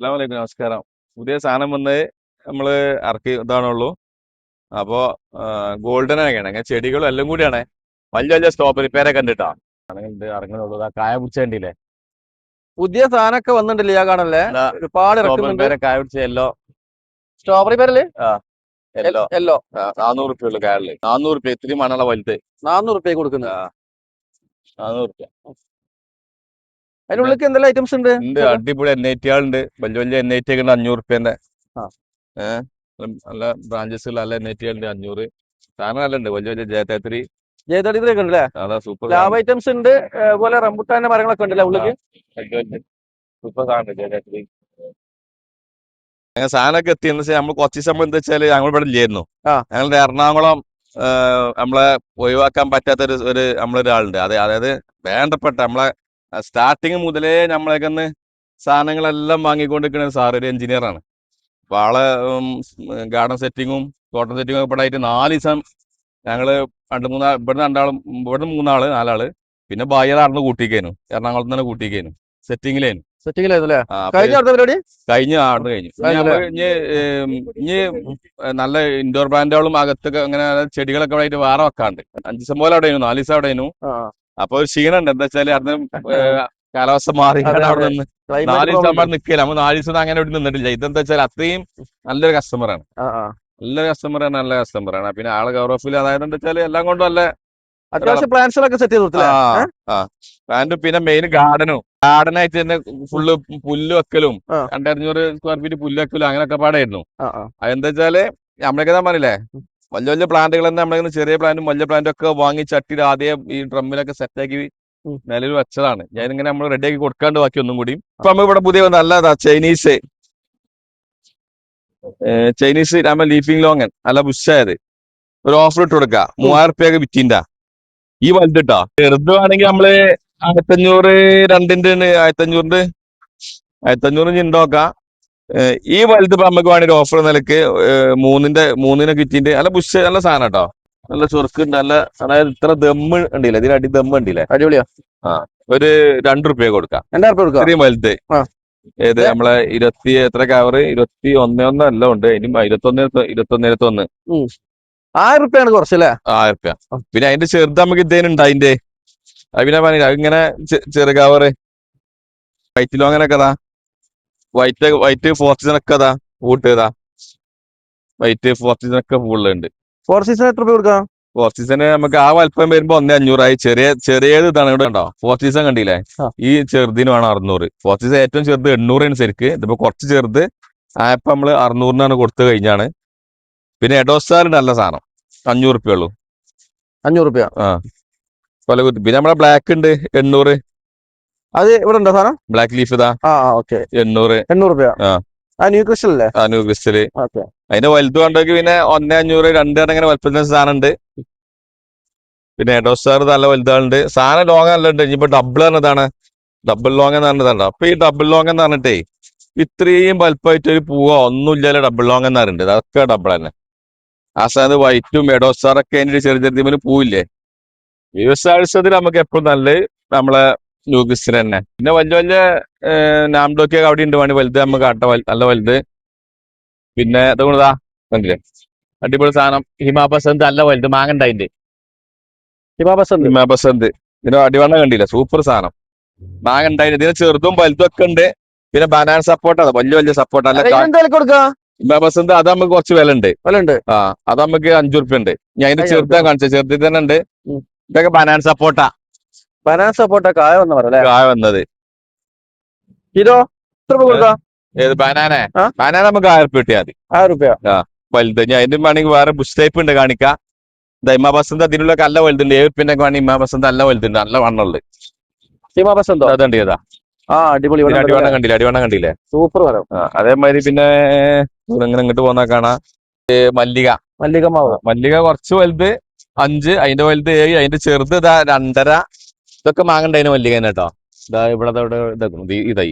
അസ്സലാമലൈക്കും നമസ്കാരം. പുതിയ സാധനം വന്ന് നമ്മൾ ഇറക്കി ഇതാണുള്ളൂ. അപ്പോ ഗോൾഡൻ ഒക്കെയാണ് അങ്ങനെ ചെടികളും എല്ലാം കൂടിയാണ്. വലിയ വലിയ സ്ട്രോബെറി പേരെ കണ്ടിട്ടാ ഇത് ഇറങ്ങുന്നുള്ളൂ. ദാ കായ പിടിച്ചേണ്ടില്ലേ പുതിയ സാധനമൊക്കെ വന്നിട്ടില്ല ഞാൻ കാണല്ലേ? ഒരുപാട് പേരെ കായ പിടിച്ച സ്റ്റോപ്പ് സ്ട്രോബെറി പേരൽ എല്ലോ യെല്ലോ നാനൂറ് റുപ്യ ഉള്ളു കായലിൽ. നാനൂറ് റുപ്യ ഇത്തിരി മണമുള്ള വലുത്. നാനൂറ് റുപ്യ കൊടുക്കുന്ന ആ. നാനൂറ് റുപ്യ അതിന്റെ എന്തെല്ലാം ഐറ്റംസ് ഉണ്ട്? ഉണ്ട് അടിപൊളി എൻ ഐ ടി ആളുണ്ട് വലിയ വലിയ എൻ ഐ ടി ഒക്കെ ഉണ്ട് അഞ്ഞൂറ് റുപ്യന്റെ. ഏഹ് നല്ല ബ്രാഞ്ചസ് നല്ല എൻ ഐ ടി ഉണ്ട് അഞ്ഞൂറ്. സാധനം നല്ല ഉണ്ട് വലിയ വലിയ ജയത്തേത്രി ജയതടിയൊക്കെ ഉണ്ട് അല്ലേ സൂപ്പർ ലാഭ ഐറ്റംസ് ഉണ്ട് അതുപോലെ റംബുട്ടാന്റെ മരങ്ങളൊക്കെ ഉണ്ടല്ലേ ഉള്ളിൽ സൂപ്പർ സാധനം ജയത്തേത്രി അങ്ങനെ സാധനമൊക്കെ എത്തിയെന്ന് വെച്ചാൽ നമ്മൾ കുറച്ച് ദിവസം എന്താ വെച്ചാൽ ഞങ്ങൾ ഇവിടെ ഇല്ലായിരുന്നു. ഞങ്ങളുടെ എറണാകുളം നമ്മളെ ഒഴിവാക്കാൻ പറ്റാത്ത ഒരു ഒരു നമ്മളൊരാളുണ്ട്. അതെ അതായത് വേണ്ടപ്പെട്ട നമ്മളെ സ്റ്റാർട്ടിങ് മുതലേ നമ്മളേക്കൊന്ന് സാധനങ്ങളെല്ലാം വാങ്ങിക്കൊണ്ടിരിക്കുന്ന സാർ ഒരു എഞ്ചിനീയറാണ് അപ്പൊ ആളെ ഗാർഡൻ സെറ്റിങ്ങും തോട്ടം സെറ്റിങ്ങും ഒക്കെ ആയിട്ട് നാല് ദിവസം ഞങ്ങൾ രണ്ട് മൂന്നാ ഇവിടുന്ന് രണ്ടാളും ഇവിടുന്ന് മൂന്നാൾ നാലാൾ പിന്നെ ബയ്യർ ആടുന്ന് കൂട്ടിക്കേനു എറണാകുളത്ത് തന്നെ കൂട്ടിക്കേനു സെറ്റിങ്ങിലേനു കഴിഞ്ഞ ആടുന്ന് കഴിഞ്ഞു ഇനി നല്ല ഇൻഡോർ പ്ലാന്റുകളും അകത്തൊക്കെ അങ്ങനെ ചെടികളൊക്കെ ആയിട്ട് വേറെ വെക്കാണ്ട്. അഞ്ചു ദിവസം പോലെ അവിടെ നാല് ദിവസം അവിടെ അപ്പൊ ഒരു ക്ഷീണുണ്ട്. എന്താ വെച്ചാൽ അന്ന് കാലാവസ്ഥ മാറി. അവിടെ നിന്ന് നാല് ദിവസം അവിടെ നമ്മൾ നിൽക്കില്ല. നമ്മൾ നാല് ദിവസം അങ്ങനെ ഇവിടെ നിന്നിട്ടില്ല. ഇതെന്താ വെച്ചാൽ അത്രയും നല്ലൊരു കസ്റ്റമറാണ്. നല്ലൊരു കസ്റ്റമറാണ് നല്ല കസ്റ്റമറാണ് പിന്നെ ആൾ ഗൗറോഫിൽ അതായത് എന്താ വെച്ചാൽ എല്ലാം കൊണ്ടും നല്ല അത്യാവശ്യം ഒക്കെ സെറ്റ് ചെയ്ത് പിന്നെ മെയിൻ ഗാർഡനും ഗാർഡനായിട്ട് തന്നെ ഫുള്ള് പുല്ല് വെക്കലും. രണ്ടഞ്ഞൂറ് സ്ക്വയർ ഫീറ്റ് പുല്ല് വെക്കലും അങ്ങനെയൊക്കെ പാടായിരുന്നു. അതെന്താ വെച്ചാൽ നമ്മളൊക്കെ ഞാൻ പറഞ്ഞില്ലേ വലിയ വലിയ പ്ലാന്റുകൾ തന്നെ നമ്മളിങ്ങനെ ചെറിയ പ്ലാന്റും വലിയ പ്ലാന്റും ഒക്കെ വാങ്ങി ചട്ടിയിൽ ആദ്യം ഈ ഡ്രമ്മിലൊക്കെ സെറ്റാക്കി നിലയിൽ വെച്ചതാണ്. ഞാനിങ്ങനെ നമ്മൾ റെഡിയാക്കി കൊടുക്കാണ്ട് ബാക്കി ഒന്നും കൂടി. ഇപ്പൊ നമ്മൾ ഇവിടെ പുതിയ നല്ലതാ ചൈനീസ് ചൈനീസ് നമ്മൾ ലീഫിംഗ് ലോങ്ങൻ നല്ല ബുഷായത് ഒരു ഓഫർ ഇട്ട് കൊടുക്കുക മൂവായിരം റുപ്യൊക്കെ വിറ്റിന്റെ ഈ വലുതിട്ടോ ചെറുത് വേണമെങ്കിൽ നമ്മൾ ആയിരത്തഞ്ഞൂറ് രണ്ടിന്റെ ആയിരത്തഞ്ഞൂറിന്റെ ആയിരത്തഞ്ഞൂറ് ഉണ്ടോക്കാം ഈ വലുത് ഇപ്പൊ നമുക്ക് വേണമെങ്കിൽ ഓഫർ നിലയ്ക്ക് മൂന്നിന്റെ മൂന്നിനെ കിറ്റിന്റെ നല്ല ബുഷ് നല്ല സാധനം കേട്ടോ നല്ല ചുരുക്കുണ്ട് നല്ല അതായത് ഇത്ര ദമ്മ് ഉണ്ടല്ലേ ഇതിന് അടി ദമ്മ് ഉണ്ടല്ലേ അടിപൊളിയാ. ആ ഒരു രണ്ട് റുപ്യ കൊടുക്കാം. രണ്ടായിരം റുപ്യ കൊടുക്കാം? ഇത്രയും വലുത്. ഏത് നമ്മളെ ഇരുപത്തി എത്ര കവറ് ഇരുപത്തി ഒന്നേ ഒന്ന് എല്ലാം ഉണ്ട്. ഇനി ഇരുപത്തി ഒന്ന് ഇരുപത്തി ഒന്ന് ഇരുപത്തി ഒന്ന് ആയിരം റുപ്യാണ് കുറച്ചല്ലേ? ആയിരം റുപ്യ. പിന്നെ അതിന്റെ ചെറുത് നമുക്ക് ഇതേനുണ്ട് അതിന്റെ. അത് പിന്നെ പറഞ്ഞില്ല അതിങ്ങനെ ചെറു കവറ് അങ്ങനെ കഥാ വൈറ്റ് വൈറ്റ് ഫോർ സീസൺ ഒക്കെ അതാ ഊട്ട് ഇതാ വൈറ്റ് ഫോർ സീസൺ ഒക്കെ ഫുള്ളുണ്ട് ഫോർ സീസൺ എത്ര രൂപ കൊടുക്കാം? ഫോർ സീസൺ നമുക്ക് ആ വലിപ്പം വരുമ്പോ ഒന്നേ അഞ്ഞൂറായി ചെറിയ ചെറിയ ഇതാണ് ഇവിടെ ഉണ്ടോ ഫോർ സീസൺ കണ്ടില്ലേ? ഈ ചെറുതിന് വേണം അറുന്നൂറ്. ഫോർ സീസൺ ഏറ്റവും ചെറുത് എണ്ണൂറാണ് ശരിക്ക്. ഇതിപ്പോ കുറച്ച് ചെറുത് ആയപ്പോ നമ്മൾ അറുന്നൂറിനാണ് കൊടുത്തു കഴിഞ്ഞാണ്. പിന്നെ എഡോസ്റ്റാർ നല്ല സാധനം. അഞ്ഞൂറ് ഉള്ളൂ. അഞ്ഞൂറ് ആ. കുത്തി പിന്നെ നമ്മളെ ബ്ലാക്ക് ഉണ്ട് എണ്ണൂറ്. അത് ഇവിടെ ഉണ്ടോ സാധനം? ബ്ലാക്ക് ലീഫ് ഇതാ. ആ ഓക്കെ എണ്ണൂറ്. എണ്ണൂറ് രൂപ ആ. ന്യൂ ക്രിസ്റ്റൽ അല്ലേ? ആ ന്യൂ ക്രിസ്റ്റൽ ഓക്കെ. അതിന്റെ വലുത് കണ്ടെങ്കിൽ പിന്നെ ഒന്നേ അഞ്ഞൂറ് രണ്ട് അങ്ങനെ വലുപ്പത്തിന് സാധനം ഉണ്ട് പിന്നെ എഡോസ്റ്റാർ നല്ല വലുതാളുണ്ട്. സാധനം ലോങ് നല്ല ഉണ്ട് ഇനിയിപ്പോ ഡബിൾ എന്നതാണ് ഡബിൾ ലോങ് എന്ന് പറഞ്ഞതാണ് അപ്പൊ ഈ ഡബിൾ ലോങ് എന്ന് പറഞ്ഞിട്ടേ ഇത്രയും വലുപ്പമായിട്ട് ഒരു പൂവോ ഒന്നുമില്ലല്ലോ ഡബിൾ ലോങ് എന്ന് പറയുന്നുണ്ട് അതൊക്കെ ഡബിൾ തന്നെ. ആ സാധനം വൈറ്റും എഡോസ്റ്റാർ ഒക്കെ അതിന്റെ ചെറിയ ചെറിയ പൂവില്ലേ? വ്യവസായത്തിൽ നമുക്ക് എപ്പോഴും നല്ല നമ്മളെ ന്യൂക്രിസ്റ്റിന് തന്നെ. പിന്നെ വലിയ വലിയ നാംഡോക്കെ അവിടെ ഉണ്ട് വേണ്ടി വലുത് നമുക്ക് കാട്ട നല്ല വലുത്. പിന്നെ അതുകൊണ്ടാ കണ്ടില്ലേ? അടിപൊളി സാധനം. ഹിമാപസന്ത് നല്ല വലുത് മാങ്ങണ്ടായിന്റെ ഹിമാബസ് ഉണ്ട് ഹിമാപസന്ത് ഇതിന് അടിവണ്ണം കണ്ടില്ല? സൂപ്പർ സാധനം. മാങ്ങണ്ടായിന്റെ ഇതിന് ചെറുതും വലുതും ഒക്കെ ഉണ്ട്. പിന്നെ ബനാന സപ്പോർട്ടാണ് വലിയ വലിയ സപ്പോർട്ട് അല്ല ഹിമാപസന്ത് അത് നമുക്ക് കുറച്ച് വില ഉണ്ട്. വില ഉണ്ട് ആ അത് നമുക്ക് അഞ്ചു റുപ്യ ഉണ്ട്. ഞാൻ അതിന്റെ അയ്യോ, ചെറുതാ കാണിച്ചത് ചെറുതിൽ തന്നെ ഉണ്ട്. ഇതൊക്കെ ബനാന സപ്പോർട്ടാ ബനാന സപ്പോർട്ട കായ വന്ന പറയല്ലേ കായ വന്നത്. കിലോ? എത്ര രൂപ കൊടുക്കാം? ഏത് ബനാന ബനാന നമുക്ക് ആയിരം റുപ്യ കിട്ടിയാൽ മതി. ആയിരം റുപ്യ വലുത്. ഞാൻ അതിന്റെ വേണമെങ്കിൽ വേറെ ബുഷ് ടൈപ്പ് ഉണ്ട് കാണിക്കാം. എന്താ ഇമാ ബസന്ത് അതിനുള്ള നല്ല വലുതുണ്ട്. ഏ പിന്നെ വേണമെങ്കിൽ ഇമാ ബസന്ത് നല്ല വലുതുണ്ട്. നല്ല വണ്ണുള്ളത് ഹിമാബസ് ഉണ്ടോ അതുണ്ട് ഏതാ? ആ അടിപൊളി അടിവണ്ണം കണ്ടില്ല? അടിവണ്ണം കണ്ടില്ലേ സൂപ്പർ വരും. ആ, അതേമാതിരി പിന്നെ ഇങ്ങനെ ഇങ്ങോട്ട് പോന്നാ കാണാം. മല്ലിക. മല്ലിക മാവ്. മല്ലിക കുറച്ച് വലുത്. അഞ്ച് അതിന്റെ വലുത് ഏഴ് അതിന്റെ ചെറുത് ഇതാ രണ്ടര. ഇതൊക്കെ മാങ്ങണ്ടതിന് മല്ലിക തന്നെ കേട്ടോ ഇതാ ഇവിടെ ദാ ഇവിടെ ഇതാക്കുന്നു. ഇത് ഈ തൈ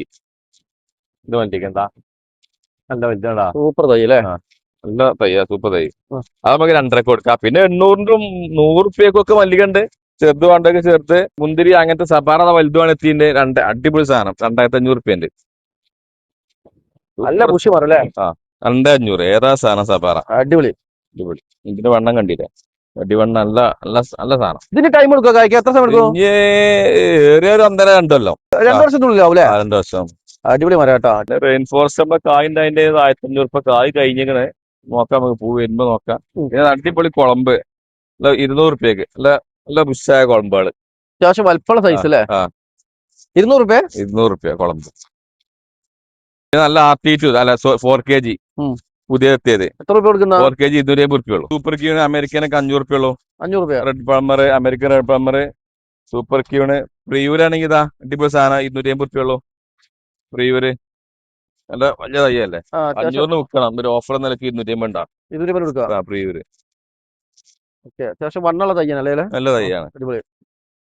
ഇത് മല്ലിക എന്താ? നല്ല വലുതാടാ സൂപ്പർ തൈ അല്ലേ? നല്ല തൈ സൂപ്പർ തൈ. ആ. അത് നമുക്ക് രണ്ടരക്ക് കൊടുക്കാം. പിന്നെ എണ്ണൂറിനും നൂറ് റുപ്യക്കൊക്കെ മല്ലിക ഉണ്ട് ചെറുത്. വേണ്ടൊക്കെ ചേർത്ത് മുന്തിരി അങ്ങനത്തെ സബാറ വലുതുമാണ് എത്തിന്റെ രണ്ട് അടിപൊളി സാധനം. രണ്ടായിരത്തി അഞ്ഞൂറ് റുപ്യ ഉണ്ട് നല്ല ബുഷി മാറും അല്ലേ രണ്ടേ അഞ്ഞൂറ് ഏതാ സാധനം സബാറ അടിപൊളി. അടിപൊളി. ഇതിന്റെ വണ്ണം കണ്ടില്ലേ? അടിവണ്ണം നല്ല നല്ല നല്ല സാധനം. ഇതിന് ടൈം എടുക്കുക കായ്ക്ക്? എത്ര സമയം എടുക്കും ഏറിയ ഒരു ഒന്നര രണ്ടല്ലോ. രണ്ടു വർഷത്തിനുള്ളിലാവും അല്ലേ രണ്ട് വർഷം. അടിപൊളി മരം കേട്ടോ. റെയിൻഫോറസ്റ്റ് നമ്മളെ കായിന്റെ അതിന്റെ ആയിരത്തി അഞ്ഞൂറ് ഇപ്പൊ കായ് കഴിഞ്ഞിങ്ങനെ നോക്കാം നമുക്ക് പൂ വരുമ്പോ നോക്കാം. പിന്നെ അടിപൊളി കുളമ്പ്. അല്ല ഇരുന്നൂറ് റുപ്യക്ക് നല്ല നല്ല ബുഷായ കുളമ്പുകൾ. അത്യാവശ്യം വലുപ്പമുള്ള സൈസ് അല്ലേ. ഇരുന്നൂറ് റുപ്യ ഇരുന്നൂറ് റുപ്യ കുളമ്പ് നല്ല ടു അല്ല ഫോർ കെ ജി ഉം. പുതിയ എത്തിയത് എത്ര രൂപ കൊടുക്കുന്ന? ഫോർ കെ ജി ഇരുന്നൂറ്റി അമ്പത് റുപ്യ ഉള്ളൂ സൂപ്പർ ക്യൂണ് അമേരിക്കനൊക്കെ അഞ്ഞൂറ് റുപ്യ ഉള്ളൂ അഞ്ഞൂറ് രൂപ red Palmer American red Palmer super queen പ്രിയൂരാണെങ്കിൽ ഇതാ അടിപൊളി സാധനം ഇരുന്നൂറ്റി അമ്പത് റുപ്യ ഉള്ളൂ പ്രിയൂര് നല്ല വലിയ തയ്യല്ലേ അഞ്ഞൂറിന് വിൽക്കണം. ഒരു ഓഫർ നിലയ്ക്ക് ഇരുന്നൂറ്റി അമ്പത് ഉണ്ടാവും ഇരുന്നൂറ് രൂപ കൊടുക്കുക? ആ പ്രിയൂര് ഓക്കെ. അത്യാവശ്യം വണ്ണുള്ള തയ്യാണ് അല്ലേ? നല്ല തയ്യാണ്. അടിപൊളി.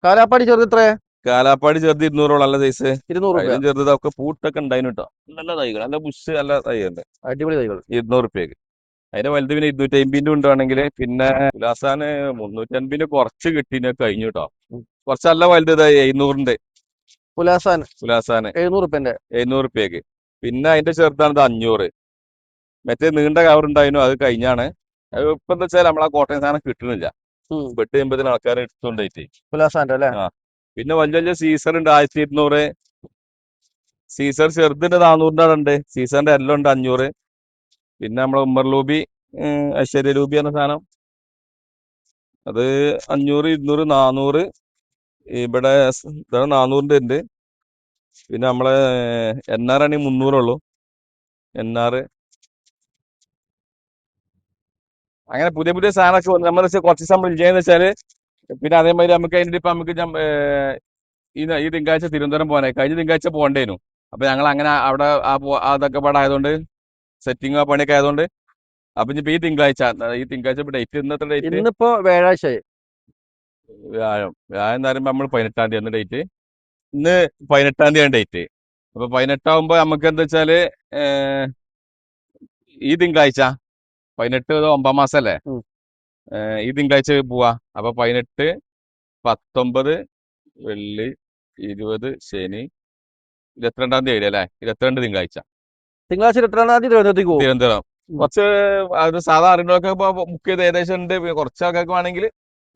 കാലാപ്പാടി ചെറുത് എത്ര കാലാപ്പാടി ചെറുത് ഇരുന്നൂറോളം നല്ല സൈസ് ഇരുന്നൂറ് ചെറുത് ഒക്കെ പൂട്ടൊക്കെ ഉണ്ടായിരുന്നു കേട്ടോ നല്ല തൈകൾ നല്ല ബുഷ് നല്ല തൈയുണ്ട് അടിപൊളി തൈകൾ ഇരുന്നൂറ് റുപ്യക്ക്. അതിന്റെ വലുത് പിന്നെ ഇരുന്നൂറ്റി അമ്പതിന്റെ ഉണ്ടാണെങ്കിൽ പിന്നെ ഉലാസാന് മുന്നൂറ്റി അൻപതിന് കുറച്ച് കിട്ടിനെ കഴിഞ്ഞു കേട്ടോ. കുറച്ച് നല്ല വലുത് എഴുന്നൂറിന്റെ. പുലാസാൻ. ഉലാസാന് എഴുന്നൂറ് റുപ്യന്റെ. എഴുന്നൂറ് റുപ്യക്ക്. പിന്നെ അതിന്റെ ചെറുതാണ് ഇത് അഞ്ഞൂറ്. മറ്റേ നീണ്ട കവർ ഉണ്ടായിരുന്നു അത് കഴിഞ്ഞാണ്. ഇപ്പൊ എന്താ വെച്ചാൽ നമ്മളെ കോട്ടയം സാധനം കിട്ടുന്നില്ല. പെട്ട് വെട്ട് ആൾക്കാരെ എടുത്തോണ്ടായിട്ട് ഉലാസാന്റെ അല്ലേ? പിന്നെ വലിയ വലിയ സീസർ ഉണ്ട് ആയിരത്തി ഇരുന്നൂറ് സീസർ ചെറുതിന്റെ നാനൂറിന്റെ ഉണ്ട്. സീസറിന്റെ എല്ലാം ഉണ്ട് അഞ്ഞൂറ്. പിന്നെ നമ്മളെ ഉമ്മർ ലൂബി ഐശ്വര്യ ലൂബി എന്ന സാധനം. അത് അഞ്ഞൂറ് ഇരുന്നൂറ് നാനൂറ് ഇവിടെ ഇതാണ് നാനൂറിന്റെ ഉണ്ട്. പിന്നെ നമ്മളെ എൻ ആർ ആണെങ്കിൽ മുന്നൂറുള്ളൂ എൻ ആർ. അങ്ങനെ പുതിയ പുതിയ സാധനമൊക്കെ വന്നു നമ്മൾ കുറച്ച് സമയം ഇല്ലെന്ന് വെച്ചാൽ പിന്നെ അതേമാതിരി നമുക്ക് അതിന്റെ ഇപ്പൊ നമുക്ക് ഈ ഈ തിങ്കളാഴ്ച തിരുവനന്തപുരം പോകാനായി. കഴിഞ്ഞ തിങ്കളാഴ്ച പോകണ്ടേനു. അപ്പൊ ഞങ്ങൾ അങ്ങനെ അവിടെ ആ അതൊക്കെ പാടായതുകൊണ്ട് സെറ്റിംഗ് സെറ്റിങ് ആ പണിയൊക്കെ ആയതുകൊണ്ട് അപ്പൊ ഇനിയിപ്പോ ഈ തിങ്കളാഴ്ച ഈ തിങ്കളാഴ്ച ഡേറ്റ് ഇന്നത്തെ ഡേറ്റ് ഇന്നിപ്പോ വ്യാഴാഴ്ച. വ്യാഴം വ്യാഴം എന്ന് പറയുമ്പോ നമ്മൾ പതിനെട്ടാം തീയതി ഡേറ്റ് ഇന്ന് പതിനെട്ടാം തീയതി ഡേറ്റ് അപ്പൊ പതിനെട്ടാവുമ്പോ നമുക്ക് എന്താ വെച്ചാൽ ഈ തിങ്കളാഴ്ച പതിനെട്ട് ഒമ്പത് മാസം അല്ലേ ഈ തിങ്കളാഴ്ച പോവാ. അപ്പൊ പതിനെട്ട് പത്തൊമ്പത് വെള്ളി ഇരുപത് ശനി ഇരുപത്തിരണ്ടാം തീയതി അല്ലേ? ഇരുപത്തിരണ്ട് തിങ്കളാഴ്ച. തിങ്കളാഴ്ച ഇരുപത്തിരണ്ടാം തീയതി തിരുവനന്തപുരത്തേക്ക് തിരുവനന്തപുരം. കുറച്ച് അത് സാധാ അറിഞ്ഞൊക്കെ ബുക്ക് ചെയ്ത് ഏകദേശം ഉണ്ട് കുറച്ച് ആൾക്കാർക്ക് വേണമെങ്കിൽ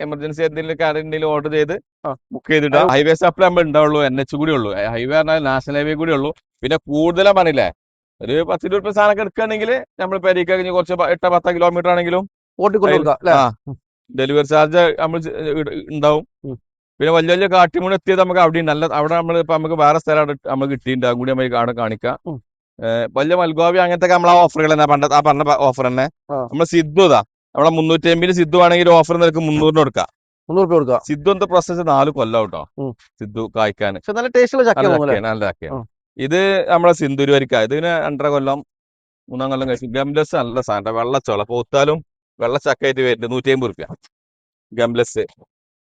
എമർജൻസി എന്തെങ്കിലും കാര്യങ്ങളിൽ ഓർഡർ ചെയ്ത് ബുക്ക് ചെയ്തിട്ട് ഹൈവേ സപ്ലൈ നമ്മൾ ഉണ്ടാവുള്ളൂ എൻ എച്ച് കൂടി ഉള്ളൂ. ഹൈവേ പറഞ്ഞാൽ നാഷണൽ ഹൈവേ കൂടി ഉള്ളൂ. പിന്നെ കൂടുതലും പറഞ്ഞില്ലേ ഒരു പത്ത് ഇരുപത് സാധനമൊക്കെ എടുക്കുകയാണെങ്കിൽ നമ്മൾ പെരീക്ക് കഴിഞ്ഞ് കുറച്ച് എട്ടോ പത്തോ കിലോമീറ്റർ ആണെങ്കിലും ഡെലിവറി ചാർജ് നമ്മൾ ഉണ്ടാവും പിന്നെ വലിയ വലിയ കാട്ടിമൂട് എത്തിയത് നമുക്ക് അവിടെ നല്ല അവിടെ നമ്മൾ ഇപ്പൊ നമുക്ക് വേറെ സ്ഥലം നമുക്ക് കിട്ടിയിട്ടുണ്ട്. അതും കൂടി നമുക്ക് അവിടെ കാണിക്കാം. വലിയ മൽഗോവി അങ്ങനത്തെ നമ്മൾ ആ ഓഫറുകൾ തന്നെ പണ്ടത്തെ ആ പറഞ്ഞ ഓഫർ തന്നെ. നമ്മൾ നമ്മൾ സിദ്ധു ഇതാ. നമ്മളെ മുന്നൂറ്റി അമ്പതിന് സിദ്ധു ആണെങ്കിൽ ഓഫർ നിനക്ക് മുന്നൂറിന് കൊടുക്കാം. മുന്നൂറ് രൂപ കൊടുക്കാം. സിദ്ധു എന്താ പ്രോസസ് നാല് കൊല്ലം കേട്ടോ. സിദ്ധു കായ്ക്കാൻ നല്ല ടേസ്റ്റുള്ള ചക്ക നല്ല ചക്കയാണ്, നല്ല ചക്കയാണ്. ഇത് നമ്മളെ സിന്ധുരി വരിക്ക ഇതിന് രണ്ടര കൊല്ലം മൂന്നാം കൊല്ലം കഴിച്ചു. ഗംലസ് നല്ല സാധനം വെള്ളച്ചോള പൂത്താലും വെള്ളച്ചക്കായിട്ട് വരുന്നത് നൂറ്റി അമ്പത് റുപ്യ. ഗംലസ്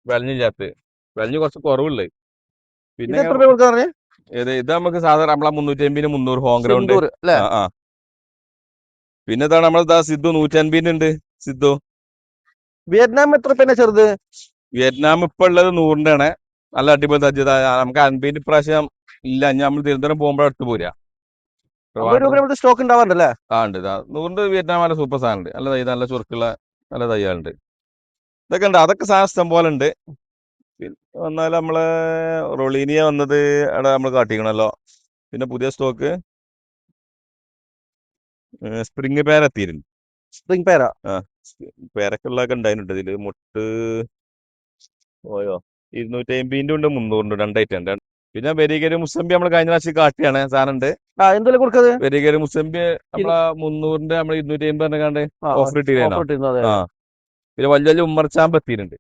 വെളഞ്ഞില്ലാത്ത വെളഞ്ഞ് കുറച്ച് കുറവുള്ളത് പിന്നെ ഇത് ഇത് നമുക്ക് സാധാരണ നമ്മളെ മുന്നൂറ്റി അമ്പതിന് മുന്നൂറ് ഹോം ഗ്രൗണ്ട് ആ പിന്നെ ഇതാണ് നമ്മളെ സിദ്ധു നൂറ്റി അൻപതിന് ഉണ്ട്. സിദ്ധു വിയറ്റ്നാം എത്ര രൂപ ചെറുത്? വിയറ്റ്നാം ഇപ്പൊ ഉള്ളത് നൂറിന്റെ ആണ്. നല്ല അടിപൊളി തജ്ജത നമുക്ക് അൻപതിന് ഇപ്രാവശ്യം ഇല്ല. ഞാൻ നമ്മൾ തിരുവനന്തപുരം അടുത്ത് പോരാ. സ്റ്റോക്ക് ഉണ്ടാവാറുണ്ടല്ലേ? ആ ഉണ്ട്. നൂറിന്റെ വിയറ്റ്നാം സൂപ്പർ സാധനം ഉണ്ട് നല്ല തൈ നല്ല ചുരുക്കുള്ള നല്ല തയ്യാറുണ്ട് ഇതൊക്കെ ഉണ്ട്. അതൊക്കെ സാധനം ഇഷ്ടം പോലെ ഉണ്ട്. വന്നാൽ നമ്മൾ റൊളീനിയ വന്നത് അവിടെ നമ്മൾ കാട്ടിക്കണല്ലോ. പിന്നെ പുതിയ സ്റ്റോക്ക് സ്പ്രിങ് പേര എത്തിയിരുന്നു സ്പ്രിംഗ് പേര പേരക്കുള്ളതൊക്കെ ഉണ്ടായിട്ടുണ്ട്. ഇതിൽ മുട്ട് ഓയോ ഇരുന്നൂറ്റി അമ്പതിന്റെ ഉണ്ട് മുന്നൂറിന്റെ ഉണ്ട്. രണ്ടായിട്ട് ഉണ്ട് പിന്നെ വെരികരി മുസംബി നമ്മൾ കഴിഞ്ഞ പ്രാവശ്യം കാട്ടിയാണ് സാധനം ഉണ്ട് ആ എന്തെല്ലാം കൊടുക്കത്? വെരികരി മുസംബി നമ്മളെ മുന്നൂറിന്റെ നമ്മൾ ഇരുന്നൂറ്റി അമ്പത് കണ്ട് ഓഫർ ഇട്ടിരുന്നോ ആ. പിന്നെ വലിയ വലിയ ഉമ്മർച്ചാമ്പ് എത്തിയിട്ടുണ്ട്.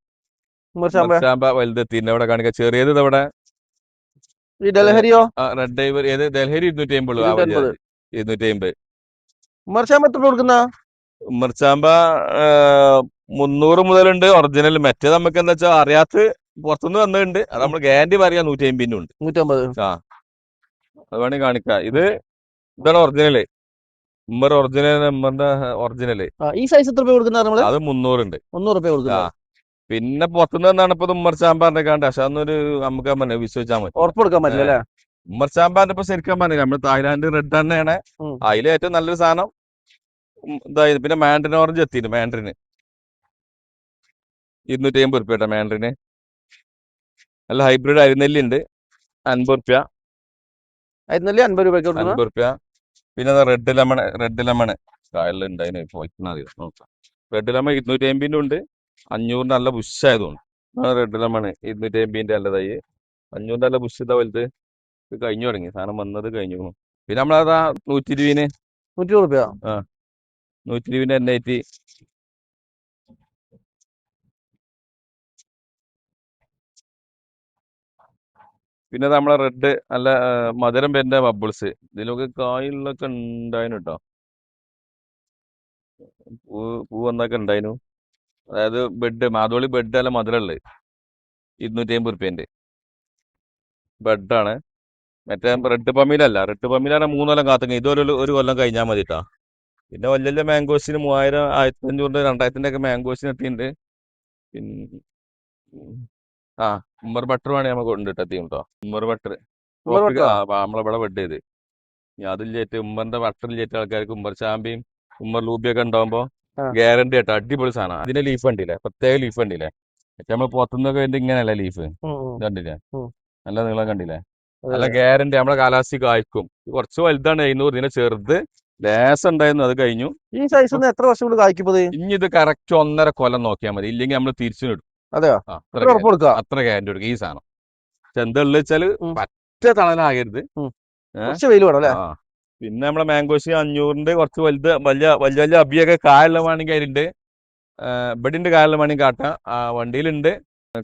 ഉമ്മർച്ചാമ്പ. ഉമ്മർച്ചാമ്പ വലുത് എത്തിയിട്ടുണ്ട്. അവിടെ കാണിക്കുക ചെറിയത് ഇതവിടെ. ഡൽഹരിയോ? റെഡ് ഡൈവർ ഏത്? ഡൽഹരി ഇരുന്നൂറ്റി അമ്പത് ഇരുന്നൂറ്റി അമ്പത് ഉമ്മർച്ചാമ്പ എത്ര കൊടുക്കുന്ന? ഉമ്മർച്ചാമ്പ മുന്നൂറ് മുതലുണ്ട്. ഒറിജിനൽ. മറ്റേ നമുക്ക് എന്താ വെച്ചാൽ അറിയാത്ത പുറത്തുനിന്ന് വന്നിട്ടുണ്ട്. അത് നമ്മൾ ഗ്യാരണ്ടി പറയാ നൂറ്റി അമ്പതിനും ഉണ്ട്. നൂറ്റമ്പത്. അത് വേണമെങ്കിൽ കാണിക്കാം. ഇത് ഇതാണ് ഒറിജിനൽ ഉമ്മർ ഒറിജിനൽ ഉമ്മറിന്റെ ഒറിജിനൽ ആ ഈ സൈസ് എത്ര രൂപ കൊടുക്കുന്ന നമ്മൾ? അത് മുന്നൂറുണ്ട് മുന്നൂറ് രൂപ കൊടുക്കുക പിന്നെ പുറത്തുനിന്ന് വന്നാണ് ഇപ്പൊ ഉമ്മർ ചാമ്പാറിന്റെ കാണ്ട പക്ഷെ അതൊന്നൊരു നമുക്ക് പറഞ്ഞ വിശ്വസിച്ചാൽ മതി. ഉറപ്പ് കൊടുക്കാൻ പറ്റില്ല അല്ലേ? ചാമ്പാറിന്റെ ഇപ്പൊ ശരിക്കും പറഞ്ഞില്ല നമ്മൾ തായ്ലാന്റ് റെഡ് തന്നെയാണ്. അതിലെ ഏറ്റവും നല്ലൊരു സാധനം ഇതായി. പിന്നെ മാൻഡ്രിൻ ഓറഞ്ച് എത്തിയിട്ട് മാൻഡ്രിന് ഇരുന്നൂറ്റി അമ്പത് റുപ്യ കേട്ടോ മാൻഡ്രിന് നല്ല ഹൈബ്രിഡ് അരിനെല്ലി ഉണ്ട് അൻപത് റുപ്യ അരിനെല്ലി അൻപത് രൂപ അൻപത് റുപ്യ പിന്നെ റെഡ് ലെമൺ റെഡ് ലെമൺ കായലുണ്ട് അതിന് പോയിക്കുന്നത് നോക്കാം. റെഡ് ലെമൺ ഇരുന്നൂറ്റി അമ്പതിന്റെ ഉണ്ട്. അഞ്ഞൂറിന് നല്ല ബുഷായതുകൊണ്ട് റെഡ് ലെമൺ ഇരുന്നൂറ്റി അമ്പതിന്റെ നല്ലതായി. അഞ്ഞൂറിന്റെ നല്ല ബുഷ് ഇതാ വലുത്. ഇത് കഴിഞ്ഞു തുടങ്ങി. സാധനം വന്നത് കഴിഞ്ഞു. പിന്നെ നമ്മളതാ നൂറ്റി ഇരുപതിന്. നൂറ്റി രൂപ നൂറ്റി ഇരുപതിന് എൻ പിന്നെ നമ്മളെ റെഡ് നല്ല മധുരം വരുന്ന ബബിൾസ് ഇതിലൊക്കെ കായുള്ളൊക്കെ ഉണ്ടായിന് കേട്ടോ പൂ പൂ വന്നൊക്കെ ഉണ്ടായിനു അതായത് ബെഡ് മാതോളി ബെഡ് അല്ല മധുരമുള്ളത് ഇരുന്നൂറ്റി അമ്പത് റുപ്യന്റെ ബെഡാണ് മറ്റേ റെഡ് പമ്മിലല്ല റെഡ് പമ്മിലാണ് മൂന്നൊല്ലം കാത്തുക ഇതൊരു ഒരു കൊല്ലം കഴിഞ്ഞാൽ മതി കേട്ടോ പിന്നെ വലിയ വലിയ മാംഗോസിന് മൂവായിരം ആയിരത്തി അഞ്ഞൂറിന്റെ രണ്ടായിരത്തിന്റെ ഒക്കെ മാംഗോസിന് എത്തിയിട്ടുണ്ട് പിന്നെ. ആ ഉമ്മർ ബട്ടർ വേണേ നമുക്ക് കൊണ്ടിട്ട് തീം കേട്ടോ ഉമ്മർ ബട്ടർ. ഉമ്മർ ഇവിടെ വെഡ് നമ്മളിവിടെ ബെഡ് ചെയ്ത് അതിൽ അതില്ലേറ്റ് ഉമ്മറിന്റെ ബട്ടറിൽ ചേറ്റ് ആൾക്കാർക്ക് ഉമ്മർ ചാമ്പിയും ഉമ്മർ ലൂബിയൊക്കെ ഉണ്ടാവുമ്പോ ഗ്യാരണ്ടി ആട്ടോ. അടിപൊളി സാധനം. അതിന്റെ ലീഫ് കണ്ടില്ലേ? പ്രത്യേക ലീഫ് കണ്ടില്ലേ? മറ്റേ നമ്മൾ പുറത്തുനിന്നൊക്കെ വേണ്ടി ഇങ്ങനെയല്ല ലീഫ്. കണ്ടില്ലേ? നല്ല നീളം കണ്ടില്ലേ? നല്ല ഗ്യാരണ്ടി നമ്മളെ കാലാവസ്ഥ കായ്ക്കും കുറച്ച് വലുതാണ് എഴുന്നൂറ്. ഇതിനെ ചെറുത് ലേസം ഉണ്ടായിരുന്നു. അത് കഴിഞ്ഞു. ഈ സൈസ് എത്ര വർഷം കൊണ്ട് കായ്ക്കുമ്പത് ഇനി ഇത് കറക്റ്റ് ഒന്നര കൊല്ലം നോക്കിയാൽ മതി. ഇല്ലെങ്കിൽ നമ്മൾ തിരിച്ചു അതെയോ? ഉറപ്പ് കൊടുക്കുക. അത്ര ഗ്യാരണ്ടി കൊടുക്കും ഈ സാധനം. ചെന്തള്ളി വെച്ചാൽ. പറ്റ തണലാകരുത് കുറച്ച് വെയിൽ വേണം അല്ലേ? പിന്നെ നമ്മളെ മാംഗോസ് അഞ്ഞൂറിന്റെ കുറച്ച് വലുത് വലിയ വലിയ വലിയ അബിയൊക്കെ കായുള്ള വേണമെങ്കിൽ അതിലുണ്ട്. ബെഡിന്റെ കായുള്ള വേണമെങ്കിൽ കാട്ടാം. ആ വണ്ടിയിലുണ്ട്.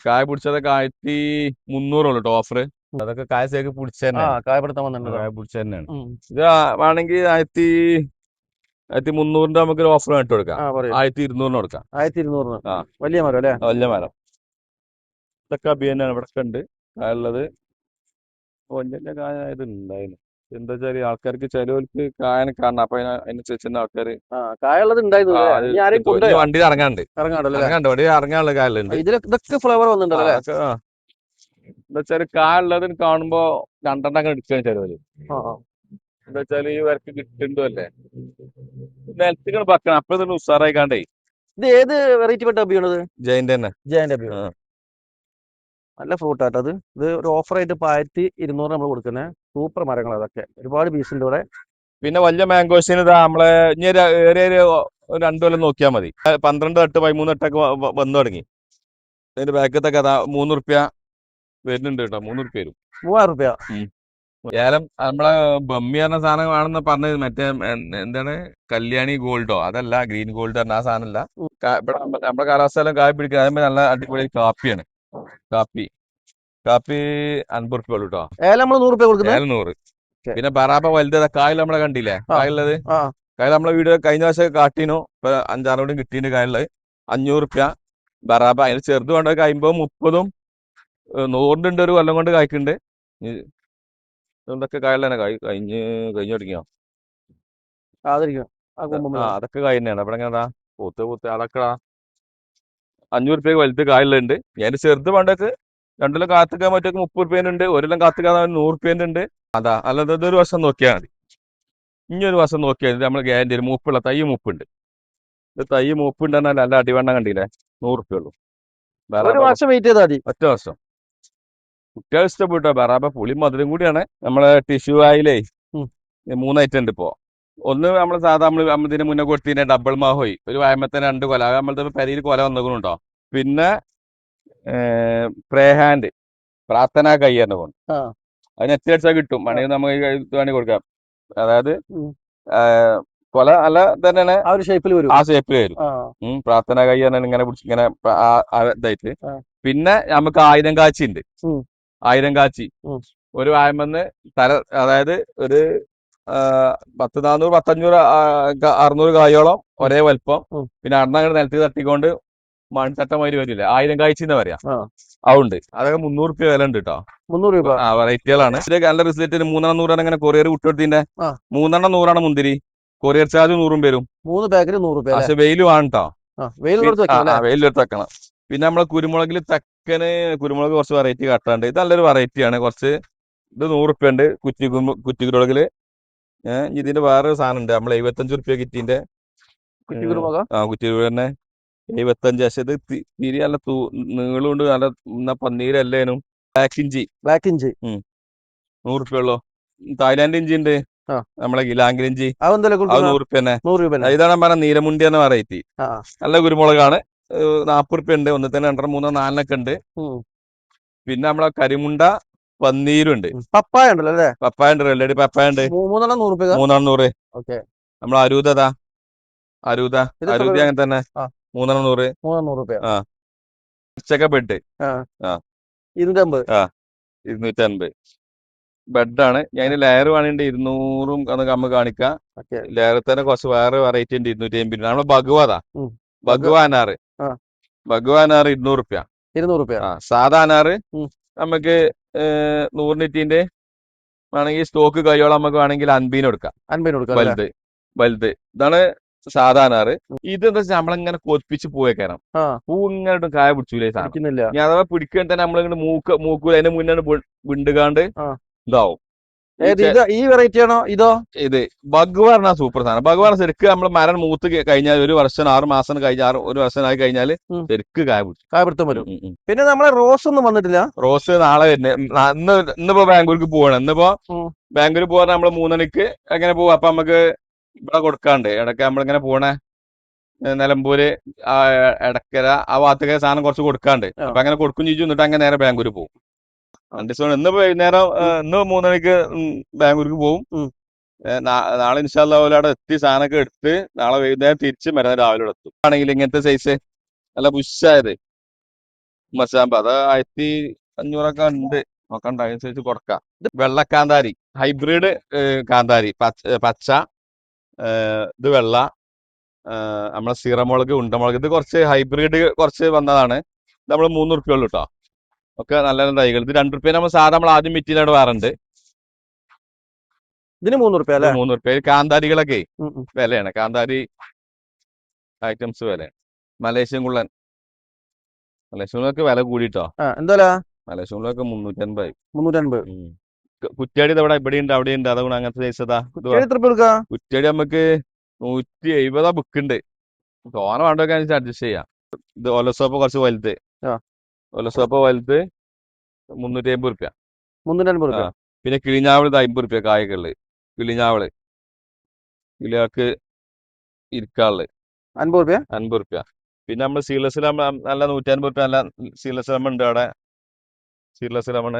കായ പിടിച്ചതൊക്കെ ആയിരത്തി മുന്നൂറുള്ളൂ കേട്ടോ ഓഫർ അതൊക്കെ കായ സേക്ക് പിടിച്ച ആ തന്നെ കായപ്പെടുത്താൻ വന്നിട്ടുണ്ട് കായ പിടിച്ച തന്നെയാണ്. ഇത് വേണമെങ്കിൽ ആയിരത്തി ആയിരത്തി മുന്നൂറിന്റെ നമുക്ക് ഒരു ഓഫർ ഇട്ട് കൊടുക്കാം. ആയിരത്തി ഇരുന്നൂറിന് കൊടുക്കാം. ആയിരത്തി ഇരുന്നൂറിന്. വലിയ മരം അല്ലേ? വലിയ മരം. ഇതൊക്കെ അഭിയാനാണ് ഇവിടെ ഉണ്ട് കായുള്ളത് വലിയ കായ ഇത് ഉണ്ടായിരുന്നു എന്താ വെച്ചാൽ ആൾക്കാർക്ക് ചിലവർക്ക് കായനെ കാണണം. അപ്പൊ അതിന് അതിനനുസരിച്ച് തന്നെ ആൾക്കാർ കായുള്ളത് ഉണ്ടായിരുന്നു വണ്ടിയിൽ ഇറങ്ങാണ്ട് ഇറങ്ങാണ്ട് വണ്ടി ഇറങ്ങാനുള്ള കായലുണ്ട് ഇതൊക്കെ ഫ്ലവർ വന്നിട്ടുണ്ടല്ലോ? എന്താ വെച്ചാൽ കായുള്ളത് കാണുമ്പോ രണ്ടെണ്ണം എടുക്കാൻ എടുക്കുകയാണ് ചിലവര്. എന്താ വെച്ചാൽ ഈ വരക്ക് കിട്ടുണ്ടോ അല്ലേ? നിലത്തേക്കാണ് വെക്കണം. അപ്പൊ തന്നെ ഉഷാറായിക്കാണ്ടേ ഇത് ഏത് വെറൈറ്റി പെട്ട അബിയാണത്? ജയന്റ് തന്നെ ജയന്റ് അഭിയാണ്. നല്ല ഫ്രൂട്ട് ആട്ടോ അത്. ഇത് ഒരു ഓഫർ ആയിട്ട് ഇപ്പൊ ആയിരത്തി ഇരുന്നൂറ് നമ്മൾ കൊടുക്കുന്നത് സൂപ്പർ മരങ്ങൾ അതൊക്കെ ഒരുപാട് പീസിന്റെ കൂടെ ഇവിടെ. പിന്നെ വലിയ മാംഗോസിന് ഇതാ നമ്മളെ ഇനി ഏറിയ ഒരു രണ്ടു കൊല്ലം നോക്കിയാൽ മതി. പന്ത്രണ്ട് തട്ട് പതിമൂന്ന് തട്ടൊക്കെ വന്നു തുടങ്ങി. അതിന്റെ ബാക്കത്തൊക്കെ അതാ മൂന്ന് റുപ്യ വരുന്നുണ്ട് കേട്ടോ. മൂന്ന് റുപ്യ വരും. മൂവായിരം റുപ്യ. ഏലം നമ്മളെ ബമ്മി പറഞ്ഞ സാധനമാണെന്ന് പറഞ്ഞത്. മറ്റേ എന്താണ്? കല്യാണി ഗോൾഡോ അതല്ല ഗ്രീൻ ഗോൾഡ് പറഞ്ഞ ആ സാധനമല്ല ഇവിടെ നമ്മ- നമ്മുടെ കാലാവസ്ഥയിലും കായ് പിടിക്കുക അതുമ്പോൾ നല്ല അടിപൊളി കാപ്പിയാണ്. കാപ്പി കാപ്പി അൻപത് റുപ്യ ഉള്ളൂ കേട്ടോ ഏല നമ്മൾ നൂറ് റുപ്യ കൊടുക്കുന്നത് ഏല നൂറ്. പിന്നെ ബറാബ വലുത് കായൽ നമ്മളെ കണ്ടില്ലേ? കായലുള്ളത് കായൽ നമ്മളെ വീട് കഴിഞ്ഞ പ്രാവശ്യം കാട്ടീനു. ഇപ്പൊ അഞ്ചാറ് അഞ്ചാറോടും കിട്ടിയിട്ട് കായലിൽ. അഞ്ഞൂറ് റുപ്യ. ബറാബ അതിന് ചെറുത് വേണ്ട അമ്പതും മുപ്പതും നൂറിന്റെ ഉണ്ട് ഒരു കൊല്ലം കൊണ്ട് കായ്ക്കുന്നുണ്ട് ഇതൊക്കെ കായൽ തന്നെ കായ് കഴിഞ്ഞ് കഴിഞ്ഞു തുടങ്ങിയോ? അതൊക്കെ കായ് തന്നെയാണ് അവിടെ എങ്ങനെ പൂത്ത് പൂത്ത് അതൊക്കെ അഞ്ഞൂറ് രൂപയ്ക്ക് വലുത് കായലുണ്ട് ഞാൻ ചെറുത് പണ്ടൊക്കെ രണ്ടെല്ലാം കാത്തുക്കാൻ പറ്റൊക്കെ മുപ്പത് രൂപേനുണ്ട് ഒരെല്ലാം കാത്തുക്കാൻ നൂറ് ഉണ്ട്. അതാ അല്ലാതെ ഇതൊരു വർഷം നോക്കിയാൽ മതി. ഇനി ഒരു വർഷം നോക്കിയാൽ മതി. നമ്മൾ ഗ്യാരണ്ടി മൂപ്പുള്ള തൈ മൂപ്പുണ്ട്. ഇത് തൈ മൂപ്പുണ്ടെന്നാൽ നല്ല അടിവണ്ണം കണ്ടില്ലേ? നൂറ് രൂപ ഉള്ളു. ഒരു വർഷം വെയിറ്റ് ചെയ്താൽ മതി. ഒറ്റ വർഷം കുട്ടികൾ ഇഷ്ടപ്പെട്ടോ. ബറാബ പുളി മധുരം കൂടിയാണ്. നമ്മളെ ടിഷ്യൂ ആയിലേ മൂന്നായിട്ടുണ്ട് മൂന്ന് ഐറ്റം ഉണ്ട് ഇപ്പോ. ഒന്ന് നമ്മൾ സാധാ നമ്മൾ ഇതിന് മുന്നേ കൊടുത്തിന് ഡബിൾ മാഹോയി. ഒരു വായ്മത്തിന് രണ്ട് കൊല. നമ്മളത് പെരയിൽ കൊല വന്നേക്കണുണ്ടോ പിന്നെ പ്രേഹാൻഡ്. പ്രാർത്ഥന കയ്യറിനെ കൊണ്ട്. അതിന് എത്തി അടിച്ചാൽ കിട്ടും? മണി നമുക്ക് വേണമെങ്കിൽ കൊടുക്കാം. അതായത് കൊല അല്ല തന്നെയാണ് ആ ഒരു ഷേപ്പിൽ വരും. ആ ഷേപ്പിൽ വരും. പ്രാർത്ഥന കയ്യാണ് ഇങ്ങനെ പിടിച്ച് ഇങ്ങനെ ഇതായിട്ട്. പിന്നെ നമുക്ക് ആയിരം കാച്ചി ഉണ്ട്. ആയിരം കാച്ചി. ഒരു വായ്മന്ന് തല അതായത് ഒരു പത്ത് നാനൂറ് പത്തഞ്ഞൂറ് അറുന്നൂറ് കായോളം ഒരേ വലിപ്പം. പിന്നെ അണ്ണ അങ്ങോട്ട് നിലത്തിൽ തട്ടിക്കൊണ്ട് മൺചട്ടമാതിരി വരില്ല? ആയിരം കാഴ്ച എന്ന് പറയാം. അതുണ്ട് അതൊക്കെ മുന്നൂറ് രൂപ വില ഉണ്ട് കേട്ടോ മുന്നൂറ് രൂപ. ആ വെറൈറ്റികളാണ്. ഇതിലേക്ക് നല്ല റിസൾട്ട് മൂന്നെണ്ണം നൂറാണ് ഇങ്ങനെ കൊറിയർ വിട്ടുകൊടുത്തിന്റെ ആ. മൂന്നെണ്ണം നൂറാണ് മുന്തിരി. കൊറിയർ ചാർജ് നൂറും വരും. മൂന്ന് പാക്കറ്റ് നൂറ് രൂപ പക്ഷെ വെയിൽ വേണം കേട്ടോ വെയിലെടുത്ത് വെക്കണം പിന്നെ നമ്മളെ കുരുമുളകിൽ തെക്കന് കുരുമുളക് കുറച്ച് വെറൈറ്റി കാട്ടാണ്ട്. ഇത് നല്ലൊരു വെറൈറ്റിയാണ് കുറച്ച് ഇത് നൂറ് റുപ്യ ഉണ്ട്. കുറ്റി കുറ്റിക്കുരുളകിൽ ഏഹ് ഇതിന്റെ വേറെ സാധനം ഉണ്ട് നമ്മൾ എഴുപത്തഞ്ച് റുപ്യ കിറ്റിന്റെ ആ കുറ്റി തന്നെ എഴുപത്തഞ്ച് പക്ഷെ ഇത് തിരി നല്ല തൂ നീളമുണ്ട് നല്ല എന്നാ പന്നീരല്ലേനും. ബ്ലാക്ക് ഇഞ്ചി. ബ്ലാക്ക് ഇഞ്ചി. നൂറ് റുപ്യ ഉള്ളു തായ്ലാന്റ് ഇഞ്ചി ഉണ്ട്. നമ്മളെ ഗിലാങ്കിൽ ഇഞ്ചി. നൂറ് റുപ്യ തന്നെ നൂറ് രൂപ ഇതാണ് പറഞ്ഞ നീലമുണ്ടി എന്ന വെറൈറ്റി നല്ല കുരുമുളകാണ്. നാപ്പത് റുപ്യ ഉണ്ട്. ഒന്ന് തന്നെ രണ്ടര മൂന്നോ നാലിനൊക്കെ ഉണ്ട്. പിന്നെ നമ്മളെ കരിമുണ്ട പന്നീരുണ്ട് പപ്പായ ഉണ്ടല്ലോ അല്ലേ? പപ്പായ ഉണ്ട് റെല്ലടി പപ്പായ ഉണ്ട്. മൂന്നെണ്ണം നൂറ് രൂപ മൂന്നെണ്ണം നൂറ് ഓക്കെ. നമ്മളെ അരൂതാ അരൂത. അരൂതി? അങ്ങനെ തന്നെ. ആ. മൂന്നെണ്ണം നൂറ്. മൂന്നെണ്ണം നൂറ് രൂപ ഉച്ചക്ക ബെഡ് ഇരുന്നൂറ്റമ്പത്. ആ. ഇരുന്നൂറ്റമ്പത്. ബെഡാണ്. ഞാൻ ലെയർ വേണമെങ്കിൽ ഇരുന്നൂറും നമ്മ കാണിക്കാം. ലെയറിൽ തന്നെ കുറച്ച് വേറെ വെറൈറ്റി ഉണ്ട് ഇരുന്നൂറ്റി അമ്പത് നമ്മളെ ഭഗവതാ. ഭഗവ അനാറ്. ആ. ഭഗവ അനാറ് ഇരുന്നൂറ് റുപ്യ. ഇരുന്നൂറ് രൂപ ആ. സാധാ അനാറ് ഉം. നമുക്ക് നൂറിനിറ്റിന്റെ വേണമെങ്കിൽ സ്റ്റോക്ക് കഴിയോളം നമുക്ക് വേണമെങ്കിൽ അൻപീന് കൊടുക്കാം. അൻപീന് കൊടുക്കാം? വലുത് വലുത്. ഇതാണ് സാധാരണ ഇത് ഇതെന്താ വെച്ചാൽ നമ്മളിങ്ങനെ കൊത്തിപ്പിച്ച് പോയേക്കാരം. ആ. പൂ ഇങ്ങനെ കായ പിടിച്ചൂലേ സാധനം. ഞാൻ അഥവാ പിടിക്കാൻ തന്നെ നമ്മളിങ്ങനെ മൂക്ക് മൂക്കൂല. അതിന്റെ മുന്നേ വിണ്ടുകാണ്ട്. ഇതാവും. ഏത് ഈ വെറൈറ്റി ആണോ? ഇതോ? ഇത് ബഗ് പറഞ്ഞ സൂപ്പർ സാധനം. ഭഗവാൻ ശരിക്ക് നമ്മൾ മരം മൂത്ത് കഴി- കഴിഞ്ഞാൽ ഒരു വർഷം ആറ് മാസം കഴിഞ്ഞ ആറ് ഒരു വർഷം ആയി കഴിഞ്ഞാൽ. ശരിക്ക് കായ പിടിച്ചു വരും. പിന്നെ നമ്മളെ റോസ് ഒന്നും വന്നിട്ടില്ല? റോസ് നാളെ വരുന്നത് ഇന്ന് ഇന്നിപ്പോ ബാംഗ്ലൂർക്ക് പോവാണ്. ഇന്നിപ്പോ. ബാംഗ്ലൂർ പോകാൻ നമ്മൾ മൂന്നണിക്ക് അങ്ങനെ പോവാ? അപ്പൊ നമുക്ക് ഇവിടെ കൊടുക്കാണ്ട്. ഇടയ്ക്ക് നമ്മളിങ്ങനെ പോണേ. നിലമ്പൂര് ആ എടക്കര ആ ഭാഗത്തൊക്കെ സാധനം കുറച്ച് കൊടുക്കാണ്ട്. അപ്പൊ അങ്ങനെ കൊടുക്കും ചോദിച്ചു എന്നിട്ട് അങ്ങനെ നേരെ ബാംഗ്ലൂർ പോകും ദിവസം ഇന്ന് വൈകുന്നേരം ഇന്ന് മൂന്നണിക്ക് ബാംഗ്ലൂർക്ക് പോകും നാളെ ഇൻഷാല്ലാ പോലെ അവിടെ എത്തി സാധനമൊക്കെ എടുത്ത് നാളെ വൈകുന്നേരം തിരിച്ച് മരുന്ന് രാവിലെ എത്തും. ആണെങ്കിൽ ഇങ്ങനത്തെ സൈസ് നല്ല പുഷായത് മസാമ്പ അത് ആയിരത്തി അഞ്ഞൂറൊക്കെ ഉണ്ട്. നോക്കണ്ട അതിനനുസരിച്ച് കൊടുക്കാം. വെള്ള കാന്താരി ഹൈബ്രിഡ് കാന്താരി പച്ച ഇത് വെള്ള നമ്മളെ സീറമുളക് ഉണ്ടമുളക് ഇത് കുറച്ച് ഹൈബ്രിഡ് കുറച്ച് വന്നതാണ്. നമ്മൾ മൂന്ന് ഉള്ളു കേട്ടോ ഒക്കെ നല്ല നല്ല തൈകൾ. ഇത് രണ്ട് റുപ്യ നമ്മൾ സാധാ നമ്മൾ ആദ്യം മെറ്റീരിയൽ വേറുണ്ട്. ഇതിന് മൂന്ന് അല്ലേ? മൂന്ന് റുപ്യ. കാന്താരികളൊക്കെ. വിലയാണ്. കാന്താരി ഐറ്റംസ് വിലയാണ്. മലേഷ്യൻ കുള്ളൻ. മലേഷ്യൻ കുള്ളനൊക്കെ വില കൂടിട്ടോ? എന്താ മലേഷ്യൻ കുള്ളനൊക്കെ മുന്നൂറ്റൻപത്. മുന്നൂറ്റൻപത്. മുന്നൂറ്റി അൻപത് കുറ്റ്യാടി ഇവിടെ ഇവിടെ ഉണ്ട് അവിടെ ഉണ്ട് അതുകൊണ്ട് അങ്ങനത്തെ ദേശതാ കുറ്റാടി കുറ്റ്യാടി നമുക്ക് നൂറ്റി എഴുപതാ ബുക്ക് ഉണ്ട് തോന വേണ്ടൊക്കെ അഡ്ജസ്റ്റ് ചെയ്യാം. ഇത് ഒലസോപ്പ് കുറച്ച് വലുത്. ഒലസോപ്പ് വലുത് മുന്നൂറ്റി അമ്പത് റുപ്യ മുന്നൂറ്റി അമ്പത് റുപ്യ പിന്നെ കിളിഞ്ഞാവൾ ഇത് അമ്പത് റുപ്യ കായകളിൽ കിളിഞ്ഞാവൾ. കിളിയാക്ക് ഇരിക്കാൾ അൻപത് റുപ്യ അൻപത് റുപ്യ പിന്നെ നമ്മൾ സീലസ് നമ്മൾ നല്ല നൂറ്റി അൻപത് റുപ്യ നല്ല സീലസ് ലെമൺ ഉണ്ട് അവിടെ. സീലസ് ലെമൺ